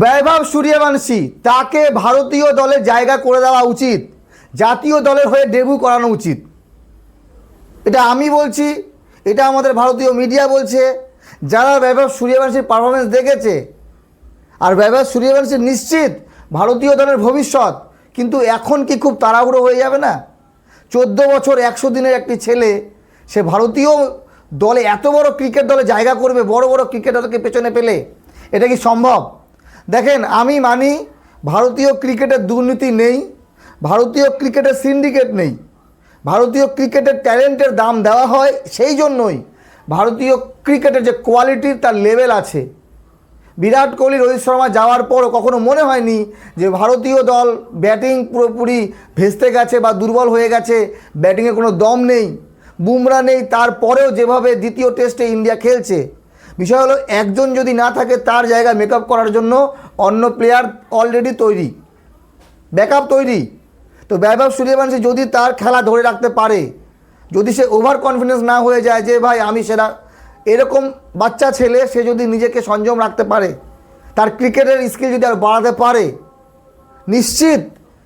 বৈভব সূর্যবংশী, তাকে ভারতীয় দলে জায়গা করে দেওয়া উচিত, জাতীয় দলের হয়ে ডেবু করানো উচিত। এটা আমি বলছি, এটা আমাদের ভারতীয় মিডিয়া বলছে, যারা বৈভব সূর্যবংশীর পারফরমেন্স দেখেছে, আর বৈভব সূর্যবংশী নিশ্চিত ভারতীয় দলের ভবিষ্যৎ, কিন্তু এখন কি খুব তাড়াহুড়ো হয়ে যাবে না? চোদ্দ বছর একশো দিনের একটি ছেলে, সে ভারতীয় দলে এত বড় ক্রিকেট দলে জায়গা করবে, বড় বড় ক্রিকেটারকে পেছনে পেলে, এটা কি সম্ভব? দেখেন, আমি মানি ভারতীয় ক্রিকেটের দুর্নীতি নেই, ভারতীয় ক্রিকেটের সিন্ডিকেট নেই, ভারতীয় ক্রিকেটের ট্যালেন্টের দাম দেওয়া হয় সেই জন্যই ভারতীয় ক্রিকেটের যে কোয়ালিটির তার লেভেল আছে। বিরাট কোহলি, রোহিত শর্মা যাওয়ার পরও কখনো মনে হয়নি যে ভারতীয় দল ব্যাটিং পুরোপুরি ভেস্তে গেছে বা দুর্বল হয়ে গেছে, ব্যাটিংয়ে কোনো দম নেই বুমরা নেই, তারপরেও যেভাবে দ্বিতীয় টেস্টে ইন্ডিয়া খেলছে বিষয় হলো, একজন যদি না থাকে, তার জায়গায় মেকআপ করার জন্য অন্য প্লেয়ার অলরেডি তৈরি। ব্যাকআপ তৈরি। তো বৈভব সূর্যবংশী যদি তার খেলা ধরে রাখতে পারে, যদি সে ওভার কনফিডেন্স না হয়ে যায় যে, ভাই, আমি সেরা, এরকম বাচ্চা ছেলে, সে যদি নিজেকে সংযম রাখতে পারে, তার ক্রিকেটের স্কিল যদি আর বাড়াতে পারে, নিশ্চিত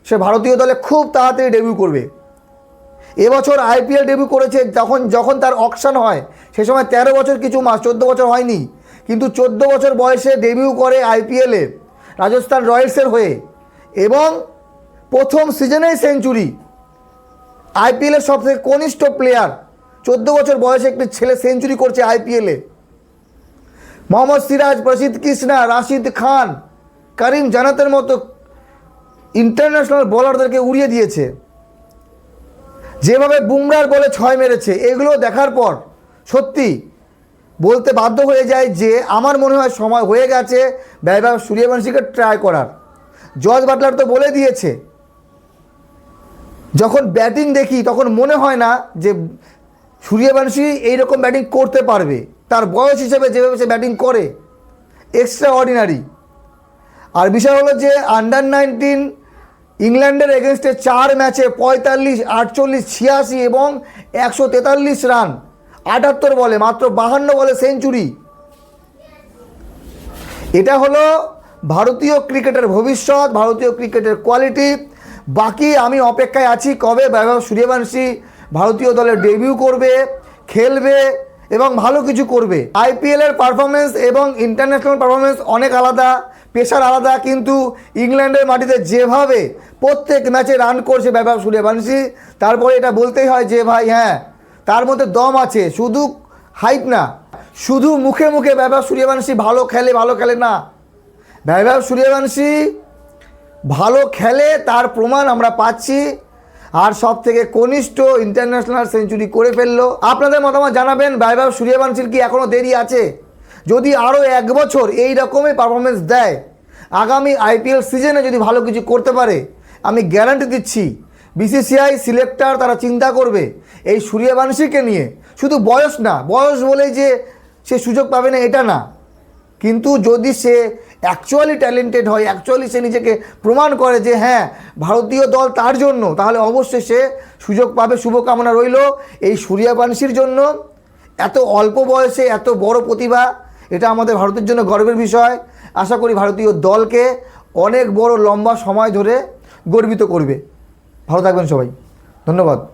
সে ভারতীয় দলে খুব তাড়াতাড়ি ডেবিউ করবে। এবছর আইপিএল ডেবিউ করেছে যখন যখন তার অকশান হয়, সে সময় তেরো বছর কিছু মাস, চোদ্দ বছর হয়নি। কিন্তু চোদ্দ বছর বয়সে ডেবিউ করে আইপিএলে রাজস্থান রয়্যালসের হয়ে। এবং প্রথম সিজনেই সেঞ্চুরি আইপিএলের সবথেকে কনিষ্ঠ প্লেয়ার চোদ্দ বছর বয়সে একটি ছেলে সেঞ্চুরি করছে আইপিএলে মোহাম্মদ সিরাজ, প্রসিদ্ধ কৃষ্ণা, রাশিদ খান, করিম জানাতের মতো ইন্টারন্যাশনাল বোলারদেরকে উড়িয়ে দিয়েছে। যেভাবে বুমরার বলে ছয় মেরেছে, এগুলো দেখার পর সত্যি বলতে বাধ্য হয়ে যায় যে আমার মনে হয় সময় হয়ে গেছে বৈভব সূর্যবংশীকে ট্রাই করার। জজ বাটলার তো বলে দিয়েছে। যখন ব্যাটিং দেখি, তখন মনে হয় না যে সূর্যবংশী এইরকম ব্যাটিং করতে পারবে। তার বয়স হিসেবে যেভাবে সে ব্যাটিং করে এক্সট্রা অর্ডিনারি আর বিষয় হলো যে আন্ডার নাইনটিন ইংল্যান্ডের এগেনস্টে চার ম্যাচে পঁয়তাল্লিশ, আটচল্লিশ, ছিয়াশি এবং একশো তেতাল্লিশ রান। আটাত্তর বলে, মাত্র বাহান্ন বলে সেঞ্চুরি। এটা হলো ভারতীয় ক্রিকেটের ভবিষ্যৎ, ভারতীয় ক্রিকেটের কোয়ালিটি। বাকি আমি অপেক্ষায় আছি কবে বৈভব সূর্যবংশী ভারতীয় দলে ডেবিউ করবে, খেলবে এবং ভালো কিছু করবে। আইপিএলের পারফরমেন্স এবং ইন্টারন্যাশনাল পারফরমেন্স অনেক আলাদা। পেশার আলাদা, কিন্তু ইংল্যান্ডের মাটিতে যেভাবে প্রত্যেক ম্যাচে রান করছে বৈভব সূর্যবংশী তারপরে এটা বলতেই হয় যে ভাই হ্যাঁ তার মধ্যে দম আছে, শুধু হাইপ না, শুধু মুখে মুখে বৈভব সূর্যবংশী ভালো খেলে ভালো খেলে না। বৈভব সূর্যবংশী ভালো খেলে, তার প্রমাণ আমরা পাচ্ছি, আর সব থেকে কনিষ্ঠ ইন্টারন্যাশনাল সেঞ্চুরি করে ফেলল। আপনাদের মতামত জানাবেন বৈভব সূর্যবংশীর কি এখনও দেরি আছে? যদি আরও এক বছর এই রকমই পারফরমেন্স দেয়, আগামী আইপিএল সিজনে যদি ভালো কিছু করতে পারে, আমি গ্যারান্টি দিচ্ছি বিসিসিআই সিলেক্টর তারা চিন্তা করবে, এই সূর্যবংশীকে নিয়ে। শুধু বয়স না, বয়স বলেই যে সে সুযোগ পাবে না, এটা না। কিন্তু যদি সে অ্যাকচুয়ালি ট্যালেন্টেড হয় অ্যাকচুয়ালি সে নিজেকে প্রমাণ করে যে হ্যাঁ ভারতীয় দল তার জন্য, তাহলে অবশ্যই সে সুযোগ পাবে, শুভকামনা রইল এই সূর্যবংশীর জন্য। এত অল্প বয়সে, এত বড় প্রতিভা এটা আমাদের ভারতের জন্য গর্বের বিষয়। আশা করি ভারতীয় দলকে অনেক বড় লম্বা সময় ধরে গর্বিত করবে। ভালো থাকবেন সবাই। ধন্যবাদ।